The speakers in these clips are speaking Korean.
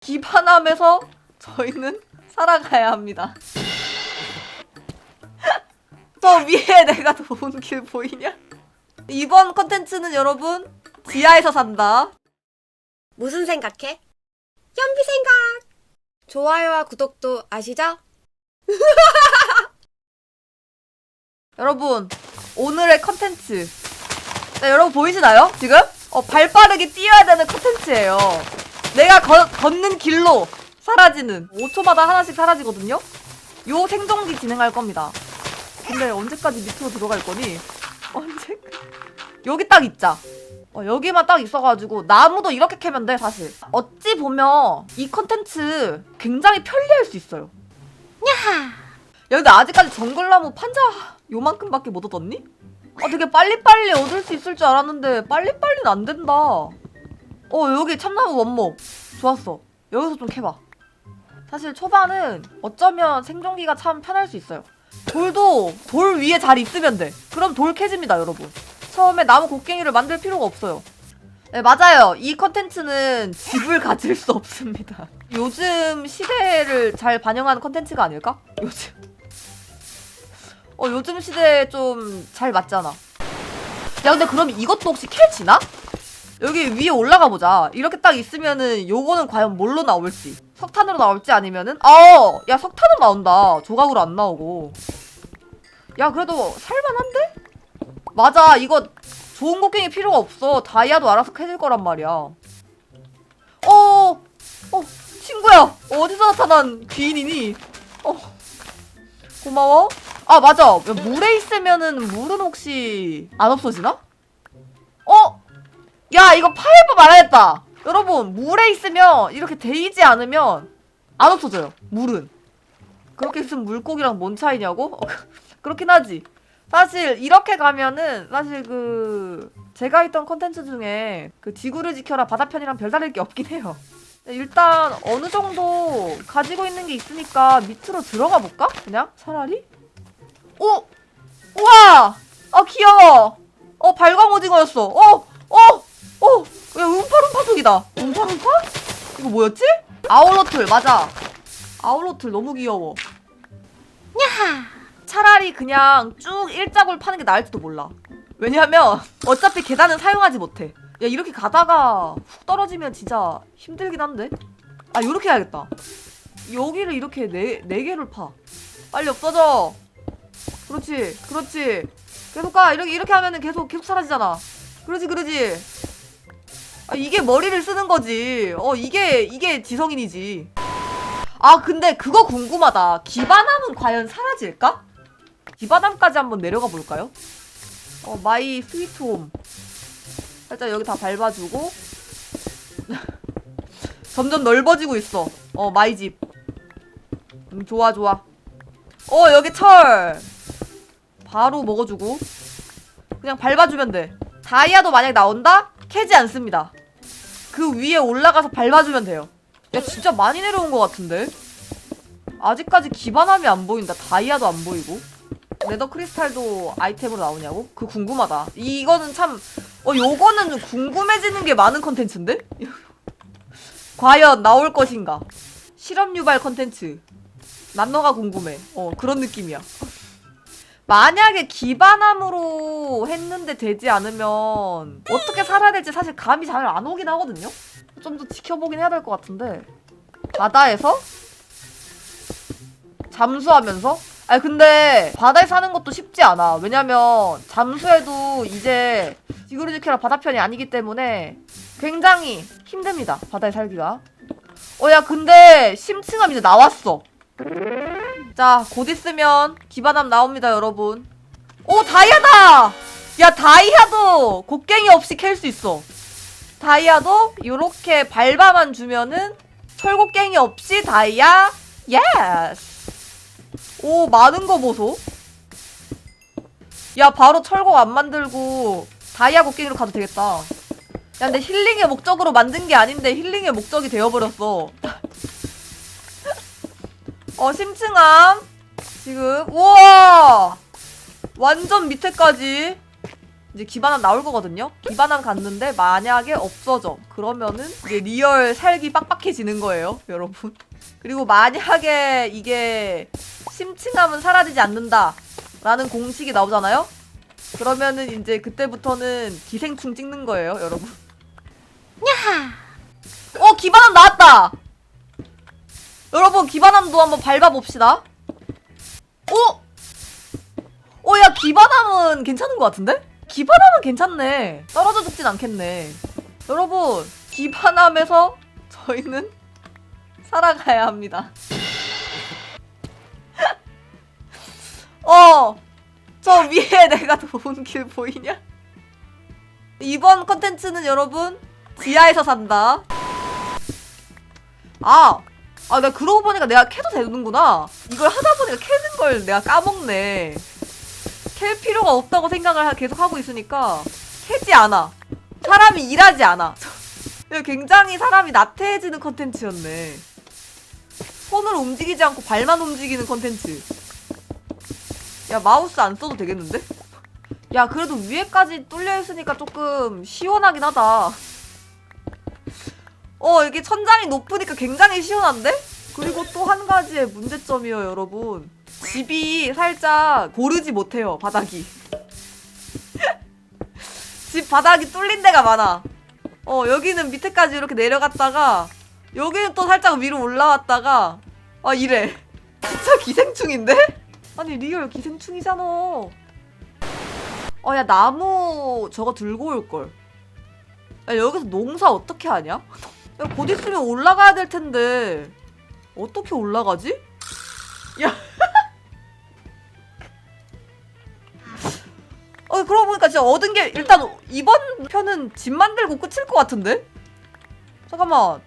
기반함에서 저희는 살아가야 합니다. 저 위에 내가 도운 길 보이냐? 이번 컨텐츠는 여러분 지하에서 산다. 무슨 생각해? 연비 생각! 좋아요와 구독도 아시죠? 여러분 오늘의 컨텐츠 네, 여러분 보이시나요 지금? 어, 발 빠르게 뛰어야 되는 컨텐츠예요 내가 거- 걷는 길로 사라지는 5초마다 하나씩 사라지거든요? 요 생존기 진행할 겁니다. 근데 언제까지 밑으로 들어갈 거니? 언제? 여기 딱 있자. 어, 여기만 딱 있어가지고 나무도 이렇게 캐면 돼 사실. 어찌 보면 이 컨텐츠 굉장히 편리할 수 있어요. 야 근데 아직까지 정글나무 판자 요만큼밖에 못 얻었니? 아 되게 빨리빨리 얻을 수 있을 줄 알았는데 빨리빨리는 안 된다 어 여기 참나무 원목. 좋았어. 여기서 좀 캐봐. 사실 초반은 어쩌면 생존기가 참 편할 수 있어요. 돌도 돌 위에 잘 있으면 돼. 그럼 돌 캐집니다 여러분. 처음에 나무 곡괭이를 만들 필요가 없어요. 네 맞아요. 이 컨텐츠는 집을 가질 수 없습니다. 요즘 시대를 잘 반영하는 컨텐츠가 아닐까? 요즘. 어 요즘 시대에 좀 잘 맞잖아. 야 근데 그럼 이것도 혹시 캐지나? 여기 위에 올라가 보자. 이렇게 딱 있으면은 요거는 과연 뭘로 나올지. 석탄으로 나올지 아니면은 어, 야 석탄으로 나온다. 조각으로 안 나오고. 야 그래도 살만한데? 맞아. 이거 좋은 곡괭이 필요가 없어. 다이아도 알아서 캐질 거란 말이야. 어, 어, 친구야. 어디서 나타난 귀인이니? 어, 고마워. 아 맞아 야, 물에 있으면은 물은 혹시 안 없어지나? 어? 야 이거 파이브 말하겠다 여러분 물에 있으면 이렇게 데이지 않으면 안 없어져요 물은 그렇게 있으면 물고기랑 뭔 차이냐고? 어, 그렇긴 하지 사실 이렇게 가면은 사실 그 제가 했던 컨텐츠 중에 그 지구를 지켜라 바다편이랑 별다를 게 없긴 해요 일단 어느 정도 가지고 있는 게 있으니까 밑으로 들어가 볼까? 그냥 차라리? 오! 우와! 아 귀여워. 어 발광 오징어였어. 어! 야 음파룸파 속이다. 음파룸파? 이거 뭐였지? 아울러틀 맞아. 아울러틀 너무 귀여워. 야하! 차라리 그냥 쭉 일자골 파는 게 나을지도 몰라. 왜냐면 어차피 계단은 사용하지 못해. 야 이렇게 가다가 훅 떨어지면 진짜 힘들긴 한데. 아 이렇게 해야겠다. 여기를 이렇게 네, 네 개를 파. 빨리 없어져. 그렇지, 그렇지. 계속 가. 이렇게 이렇게 하면은 계속 계속 사라지잖아. 그러지, 그러지. 아 이게 머리를 쓰는 거지. 어 이게 이게 지성인이지. 아 근데 그거 궁금하다. 기반함은 과연 사라질까? 기반함까지 한번 내려가 볼까요? 어 마이 스위트 홈. 살짝 여기 다 밟아주고 점점 넓어지고 있어. 어 마이 집. 음 좋아 좋아. 어 여기 철. 바로 먹어주고 그냥 밟아주면 돼. 다이아도 만약 나온다? 캐지 않습니다. 그 위에 올라가서 밟아주면 돼요. 야 진짜 많이 내려온 것 같은데? 아직까지 기반함이 안 보인다. 다이아도 안 보이고. 레더 크리스탈도 아이템으로 나오냐고? 그 궁금하다. 이거는 참, 어, 요거는 좀 궁금해지는 게 많은 컨텐츠인데? 과연 나올 것인가? 실험 유발 컨텐츠. 난 너가 궁금해. 어, 그런 느낌이야. 만약에 기반함으로 했는데 되지 않으면 어떻게 살아야 될지 사실 감이 잘 안 오긴 하거든요? 좀 더 지켜보긴 해야 될 것 같은데. 바다에서? 잠수하면서? 아니 근데 바다에 사는 것도 쉽지 않아. 왜냐면 잠수해도 이제 지구를 지켜라 바다편이 아니기 때문에 굉장히 힘듭니다. 바다에 살기가. 어 야 근데 심층함 이제 나왔어. 자, 곧 있으면 기반함 나옵니다, 여러분. 오, 다이아다! 야, 다이아도 곡괭이 없이 캘 수 있어. 다이아도 요렇게 밟아만 주면은 철곡괭이 없이 다이아, 예스! 오, 많은 거 보소. 야, 바로 철곡 안 만들고 다이아 곡괭이로 가도 되겠다. 야, 근데 힐링의 목적으로 만든 게 아닌데 힐링의 목적이 되어버렸어. 어, 심층함. 지금, 우와! 완전 밑에까지. 이제 기반함 나올 거거든요. 기반함 갔는데 만약에 없어져. 그러면은 이제 리얼 살기 빡빡해지는 거예요, 여러분. 그리고 만약에 이게 심층함은 사라지지 않는다. 라는 공식이 나오잖아요? 그러면은 이제 그때부터는 기생충 찍는 거예요, 여러분. 어, 기반함 나왔다! 여러분, 기반함도 한번 밟아봅시다. 어? 어, 야, 기반함은 괜찮은 것 같은데? 기반함은 괜찮네. 떨어져 죽진 않겠네. 여러분, 기반함에서 저희는 살아가야 합니다. 어, 저 위에 내가 도운 길 보이냐? 이번 컨텐츠는 여러분, 지하에서 산다. 아, 아, 내가 그러고 보니까 내가 캐도 되는구나. 이걸 하다 보니까 캐는 걸 내가 까먹네. 캘 필요가 없다고 생각을 하- 계속 하고 있으니까 캐지 않아. 사람이 일하지 않아. 굉장히 사람이 나태해지는 컨텐츠였네. 손을 움직이지 않고 발만 움직이는 컨텐츠. 야 마우스 안 써도 되겠는데? 야 그래도 위에까지 뚫려 있으니까 조금 시원하긴 하다. 어 이게 천장이 높으니까 굉장히 시원한데? 그리고 또 한 가지의 문제점이요 여러분. 집이 살짝 고르지 못해요 바닥이. 집 바닥이 뚫린 데가 많아. 어 여기는 밑에까지 이렇게 내려갔다가 여기는 또 살짝 위로 올라왔다가 아 이래. 진짜 기생충인데? 아니 리얼 기생충이잖아. 어 야 나무 저거 들고 올 걸. 야 여기서 농사 어떻게 하냐? 야 곧 있으면 올라가야 될 텐데 어떻게 올라가지? 야. 어 그러고 보니까 진짜 얻은 게 일단 이번 편은 집 만들고 끝일 것 같은데? 잠깐만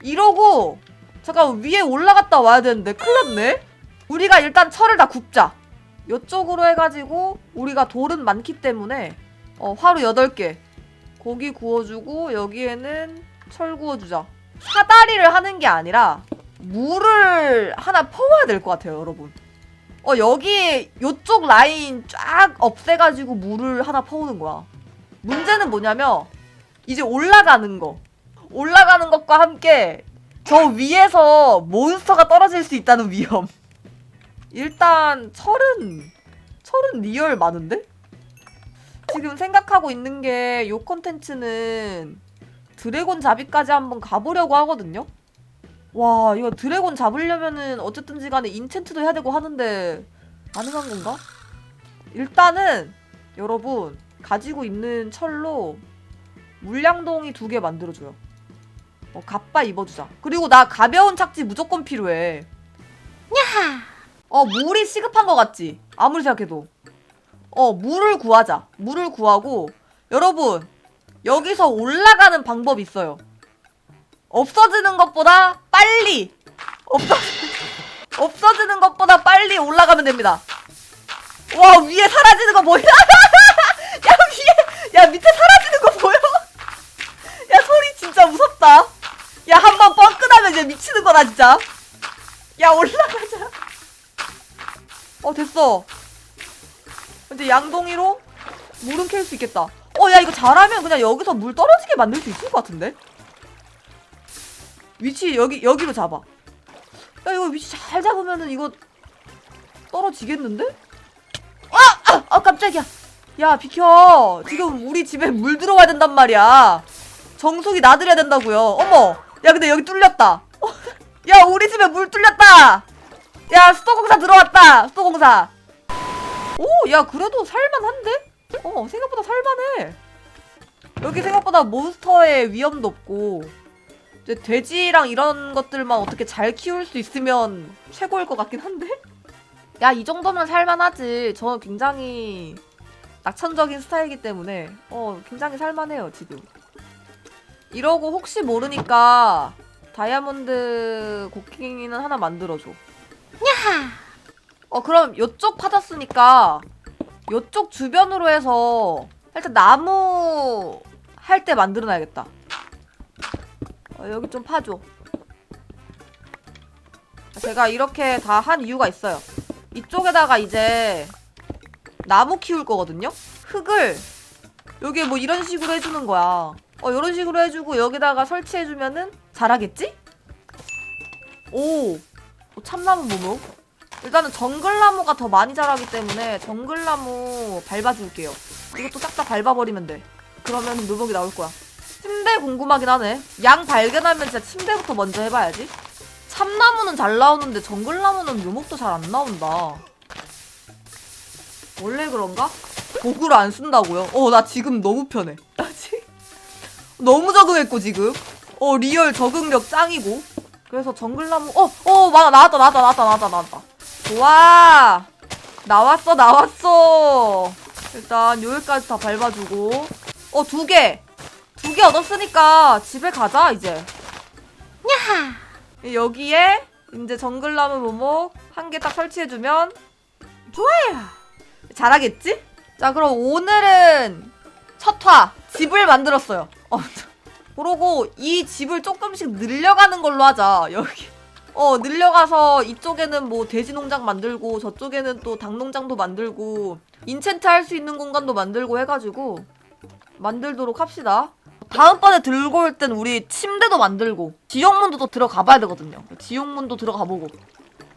이러고 잠깐 위에 올라갔다 와야 되는데 큰일 났네? 우리가 일단 철을 다 굽자 이쪽으로 해가지고 우리가 돌은 많기 때문에 어, 화로 8개 고기 구워주고 여기에는 철 구워주자. 사다리를 하는 게 아니라 물을 하나 퍼와야 될 것 같아요 여러분. 어 여기 요쪽 라인 쫙 없애가지고 물을 하나 퍼오는 거야. 문제는 뭐냐면 이제 올라가는 거. 올라가는 것과 함께 저 위에서 몬스터가 떨어질 수 있다는 위험. 일단 철은 철은 리얼 많은데? 지금 생각하고 있는 게 요 컨텐츠는 드래곤 잡이까지 한번 가보려고 하거든요? 와 이거 드래곤 잡으려면은 어쨌든지 간에 인챈트도 해야 되고 하는데 가능한 건가? 일단은 여러분 가지고 있는 철로 물량동이 두 개 만들어줘요 어, 갑바 입어주자 그리고 나 가벼운 착지 무조건 필요해 어 물이 시급한 것 같지? 아무리 생각해도 어 물을 구하자 물을 구하고 여러분 여기서 올라가는 방법이 있어요. 없어지는 것보다 빨리 없어 없어지는 것보다 빨리 올라가면 됩니다. 와 위에 사라지는 거 뭐야? 야 위에 야 밑에 사라지는 거 보여 야 소리 진짜 무섭다. 야 한번 뻐끈하면 이제 미치는 거다 진짜. 야 올라가자. 어 됐어. 이제 양동이로 물은 캘 수 있겠다 어 야 이거 잘하면 그냥 여기서 물 떨어지게 만들 수 있을 것 같은데? 위치 여기 여기로 잡아. 야 이거 위치 잘 잡으면은 이거 떨어지겠는데? 아! 아! 아 깜짝이야. 야 비켜. 지금 우리 집에 물 들어와야 된단 말이야. 정수기 놔드려야 된다고요. 어머 야 근데 여기 뚫렸다. 어, 야 우리 집에 물 뚫렸다. 야 수도공사 들어왔다. 수도공사. 오 야 그래도 살만한데? 어 생각보다 살만해. 여기 생각보다 몬스터의 위험도 없고 이제 돼지랑 이런 것들만 어떻게 잘 키울 수 있으면 최고일 것 같긴 한데? 야 이 정도면 살만하지. 저 굉장히 낙천적인 스타일이기 때문에. 어 굉장히 살만해요 지금. 이러고 혹시 모르니까 다이아몬드 곡괭이는 하나 만들어줘. 어 그럼 요쪽 파졌으니까 요쪽 주변으로 해서 살짝 나무 할 때 만들어놔야겠다 어, 여기 좀 파줘 제가 이렇게 다 한 이유가 있어요 이쪽에다가 이제 나무 키울 거거든요 흙을 여기 뭐 이런 식으로 해주는 거야. 어, 이런 식으로 해주고 여기다가 설치해주면은 잘하겠지? 오, 오, 참나무 모목. 일단은 정글나무가 더 많이 자라기 때문에 정글나무 밟아줄게요. 이것도 싹 다 밟아버리면 돼. 그러면 묘목이 나올 거야. 침대 궁금하긴 하네. 양 발견하면 진짜 침대부터 먼저 해봐야지. 참나무는 잘 나오는데 정글나무는 묘목도 잘 안 나온다. 원래 그런가? 도구를 안 쓴다고요? 어, 나 지금 너무 편해. 나 지금 너무 적응했고 지금. 어, 리얼 적응력 짱이고. 그래서 정글나무 어, 어. 나왔다. 나왔다. 나왔다. 나왔다. 나왔다. 좋아. 나왔어. 나왔어. 일단 여기까지 다 밟아주고. 어, 두 개. 두 개 얻었으니까 집에 가자, 이제. 야하. 여기에 이제 정글나무 모목 한 개 딱 설치해주면 좋아요. 잘하겠지? 자, 그럼 오늘은 첫화 집을 만들었어요. 어, 그러고 이 집을 조금씩 늘려가는 걸로 하자. 여기. 어, 늘려가서 이쪽에는 뭐 돼지 농장 만들고 저쪽에는 또 닭 농장도 만들고 인챈트 할 수 있는 공간도 만들고 해가지고 만들도록 합시다. 다음번에 들고 올 땐 우리 침대도 만들고 지옥문도 또 들어가 봐야 되거든요. 지옥문도 들어가 보고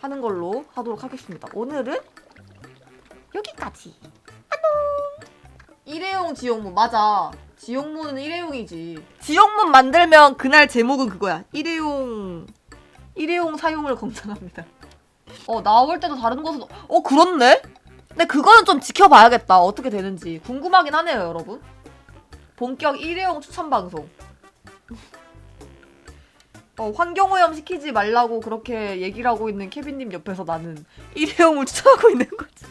하는 걸로 하도록 하겠습니다. 오늘은 여기까지. 안녕. 일회용 지옥문 맞아. 지옥문은 일회용이지. 지옥문 만들면 그날 제목은 그거야. 일회용 일회용 사용을 권장합니다. 어 나올 때도 다른 곳은 어 그렇네. 근데 그거는 좀 지켜봐야겠다. 어떻게 되는지 궁금하긴 하네요, 여러분. 본격 일회용 추천 방송. 어, 환경오염 시키지 말라고 그렇게 얘기를 하고 있는 케빈님 옆에서 나는 일회용을 추천하고 있는 거지.